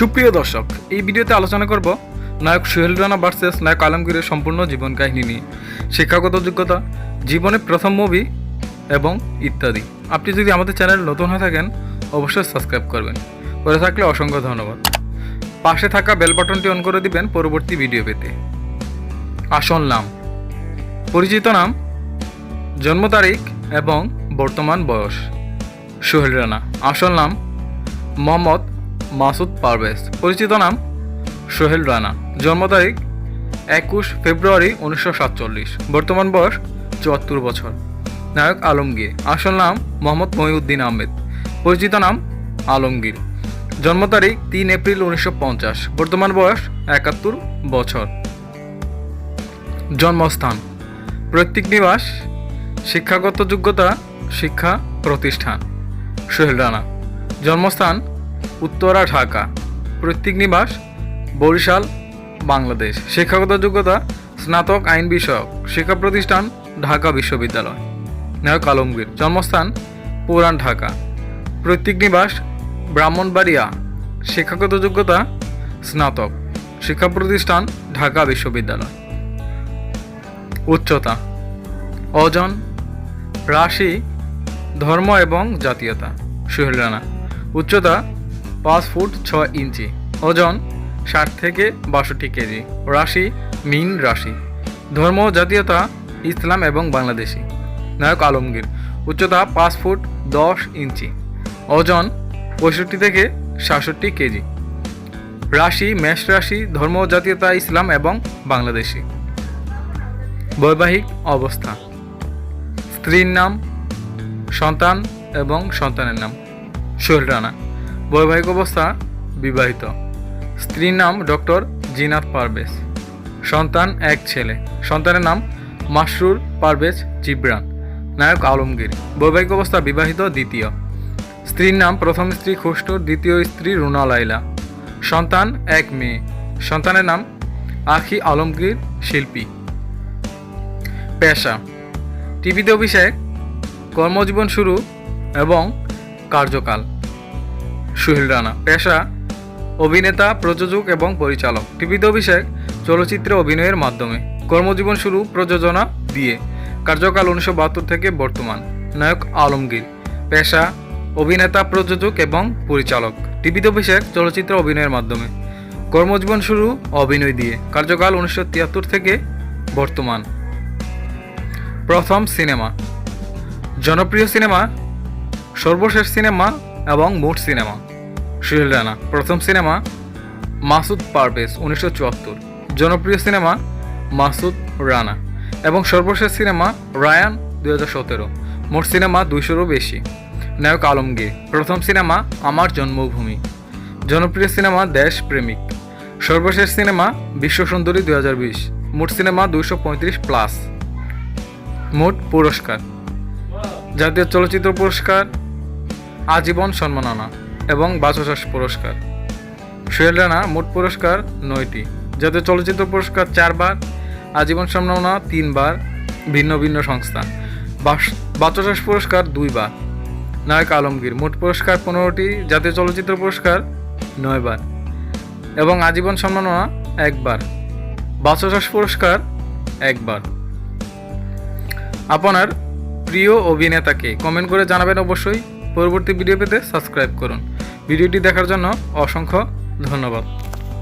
সুপ্রিয় দর্শক, এই ভিডিওতে আলোচনা করব নায়ক সোহেল রানা ভার্সেস নায়ক আলমগীরের সম্পূর্ণ জীবন কাহিনী নিয়ে। শিক্ষাগত যোগ্যতা, জীবনে প্রথম মুভি এবং ইত্যাদি। আপনি যদি আমাদের চ্যানেল নতুন হয়ে থাকেন, অবশ্যই সাবস্ক্রাইব করবেন। করে থাকলে অসংখ্য ধন্যবাদ। পাশে থাকা বেল বাটনটি অন করে দিবেন পরবর্তী ভিডিও পেতে। আসল নাম। পরিচিত নাম, জন্ম তারিখ এবং বর্তমান বয়স। সোহেল রানা। আসল নাম, মোহাম্মদ মাসুদ পারভেজ। পরিচিত নাম সোহেল রানা। জন্ম তারিখ একুশ ফেব্রুয়ারি উনিশশো সাতচল্লিশ। বর্তমান বয়স চুয়াত্তর বছর। নায়ক আলমগীর। আসল নাম মোহাম্মদ মহিউদ্দিন আহমেদ। পরিচিত নাম আলমগীর। জন্ম তারিখ তিন এপ্রিল উনিশশো পঞ্চাশ। বর্তমান বয়স একাত্তর বছর। জন্মস্থান প্রত্যেক নিবাস শিক্ষাগত যোগ্যতা শিক্ষা প্রতিষ্ঠান সোহেল রানা। জন্মস্থান উত্তরা, ঢাকা। প্রত্যেক নিবাস, বরিশাল, বাংলাদেশ। শিক্ষাগত যোগ্যতা, স্নাতক আইন বিষয়ক। শিক্ষা প্রতিষ্ঠান, ঢাকা বিশ্ববিদ্যালয়। নায়ক আলমগীর। জন্মস্থান, পুরান ঢাকা। প্রত্যেক নিবাস, ব্রাহ্মণবাড়িয়া। শিক্ষাগত যোগ্যতা, স্নাতক। শিক্ষা প্রতিষ্ঠান, ঢাকা বিশ্ববিদ্যালয়। উচ্চতা, অজন, রাশি, ধর্ম এবং জাতীয়তা। সোহেল রানা। উচ্চতা পাঁচ ফুট ছ ইঞ্চি। ওজন ষাট থেকে বাষট্টি কেজি। রাশি, মিন রাশি। ধর্ম, জাতীয়তা, ইসলাম এবং বাংলাদেশি। নায়ক আলমগীর। উচ্চতা পাঁচ ফুট দশ ইঞ্চি। ওজন পঁয়ষট্টি থেকে সাতষট্টি কেজি। রাশি, মেষ রাশি, ধর্ম, জাতীয়তা, ইসলাম এবং বাংলাদেশি। বৈবাহিক অবস্থা। স্ত্রীর নাম, সন্তান এবং সন্তানের নাম। সোহেল রানা। বৈবাহিক অবস্থা বিবাহিত। স্ত্রীর নাম ডক্টর জিনাত পারভেজ। সন্তান এক ছেলে। সন্তানের নাম মাসরুর পারভেজ জিব্রান। নায়ক আলমগীর। বৈবাহিক অবস্থা বিবাহিত দ্বিতীয়। স্ত্রীর নাম প্রথম স্ত্রী খুষ্টুর দ্বিতীয় স্ত্রী রুনা লাইলা সন্তান এক মেয়ে। সন্তানের নাম আখি আলমগীর শিল্পী। পেশা। টিভিতে অভিষেক, কর্মজীবন শুরু এবং কার্যকাল। সুহেল রানা। পেশা, অভিনেতা, প্রযোজক এবং পরিচালক। টিভিতে অভিষেক চলচ্চিত্রে অভিনয়ের মাধ্যমে। কর্মজীবন শুরু প্রযোজনা দিয়ে। কার্যকাল উনিশশো বাহাত্তর থেকে বর্তমান। নায়ক আলমগীর। পেশা, অভিনেতা, প্রযোজক এবং পরিচালক। টিভিতে অভিষেক চলচ্চিত্র অভিনয়ের মাধ্যমে। কর্মজীবন শুরু অভিনয় দিয়ে। কার্যকাল উনিশশো তিয়াত্তর থেকে বর্তমান। প্রথম সিনেমা। জনপ্রিয় সিনেমা, সর্বশেষ সিনেমা এবং মোট সিনেমা। সুহেল রানা, প্রথম সিনেমা মাসুদ পারভেজ, উনিশশো চুয়াত্তর। জনপ্রিয় সিনেমা মাসুদ রানা এবং সর্বশেষ সিনেমা রায়ান, দুই হাজার সতেরো। মোট সিনেমা দুইশোরও বেশি। নায়ক আলমগীর, প্রথম সিনেমা আমার জন্মভূমি। জনপ্রিয় সিনেমা দেশ প্রেমিক। সর্বশেষ সিনেমা বিশ্ব সুন্দরী দুই হাজার বিশ। মোট সিনেমা দুইশো পঁয়ত্রিশ প্লাস। মোট পুরস্কার। জাতীয় চলচ্চিত্র পুরস্কার আজীবন সম্মাননা এবং বাচসাস পুরস্কার। সোহেল রানা মোট পুরস্কার নয়টি জাতীয় চলচ্চিত্র পুরস্কার চারবার, আজীবন সম্মাননা তিনবার, ভিন্ন ভিন্ন সংস্থা বাচসাস পুরস্কার দুইবার। নায়ক আলমগীর মোট পুরস্কার পনেরোটি জাতীয় চলচ্চিত্র পুরস্কার নয়বার। এবং আজীবন সম্মাননা একবার। বাচসাস পুরস্কার একবার। আপনার প্রিয় অভিনেতাকে কমেন্ট করে জানাবেন অবশ্যই। পরবর্তী ভিডিও পেতে সাবস্ক্রাইব করুন। ভিডিওটি দেখার জন্য অসংখ্য ধন্যবাদ।